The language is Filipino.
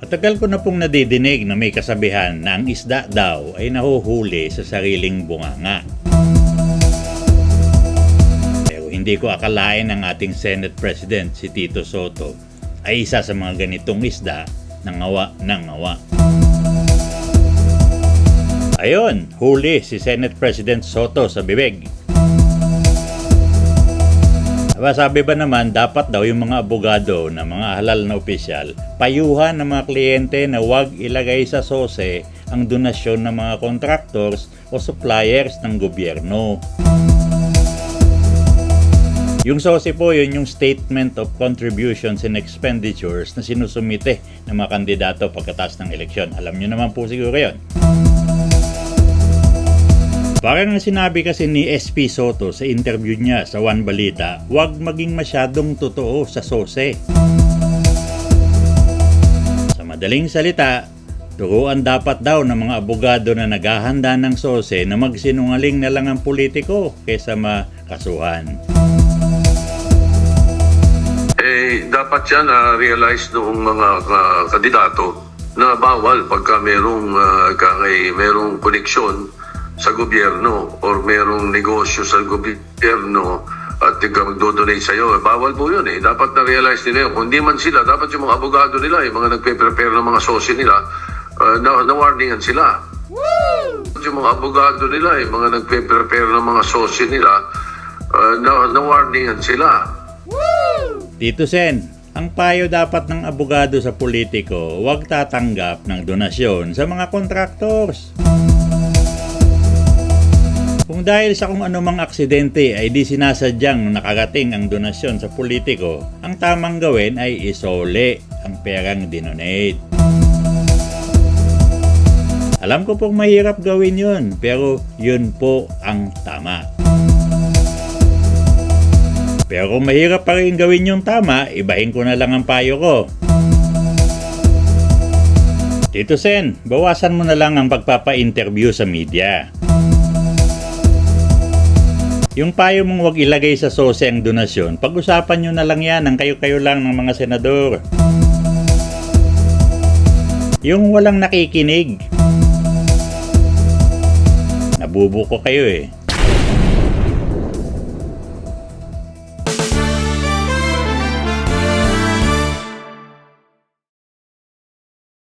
Matagal ko na pong nadidinig na may kasabihan na ang isda daw ay nahuhuli sa sariling bunganga. Pero hindi ko akalain ang ating Senate President si Tito Soto ay isa sa mga ganitong isda ng ngawa ng ngawa. Ayon, huli si Senate President Soto sa bibig. Aba, sabi ba naman, dapat daw yung mga abogado na mga halal na opisyal, payuhan ng mga kliyente na huwag ilagay sa sose ang donasyon ng mga contractors o suppliers ng gobyerno. Yung SOSE po, yun yung Statement of Contributions and Expenditures na sinusumite ng mga kandidato pagkatas ng eleksyon. Alam nyo naman po siguro yun. Parang ang sinabi kasi ni SP Soto sa interview niya sa One Balita, huwag maging masyadong totoo sa sose. Sa madaling salita, turuan dapat daw ng mga abogado na naghahanda ng sose na magsinungaling na lang ang politiko kaysa makasuhan. Eh, dapat yan na realize noong mga ka- kandidato na bawal pagka merong, uh, kakay, merong koneksyon sa gobyerno or merong negosyo sa gobyerno at ikaw magdodonate sa'yo. Eh, bawal po yun eh. Dapat na-realize nila yun. Kung di man sila, dapat yung mga abogado nila, yung mga nagpe-prepare ng mga sosyo nila, uh, na, na-warningan sila. Yung mga abogado nila, yung mga nagpe-prepare ng mga sosyo nila, uh, na, na-warningan sila. Tito Sen, ang payo dapat ng abogado sa politiko, huwag tatanggap ng donasyon sa mga contractors. Kung dahil sa kung anumang aksidente ay di sinasadyang nakarating ang donasyon sa politiko, ang tamang gawin ay isole ang perang dinonate. Alam ko pong mahirap gawin yun, pero yun po ang tama. Pero kung mahirap pa rin gawin yung tama, ibahin ko na lang ang payo ko. Tito Sen, bawasan mo na lang ang pagpapa-interview sa media. Yung payo mong huwag ilagay sa sose ang donasyon, pag-usapan nyo na lang yan ng kayo-kayo lang ng mga senador. Yung walang nakikinig. Nabubuko kayo eh.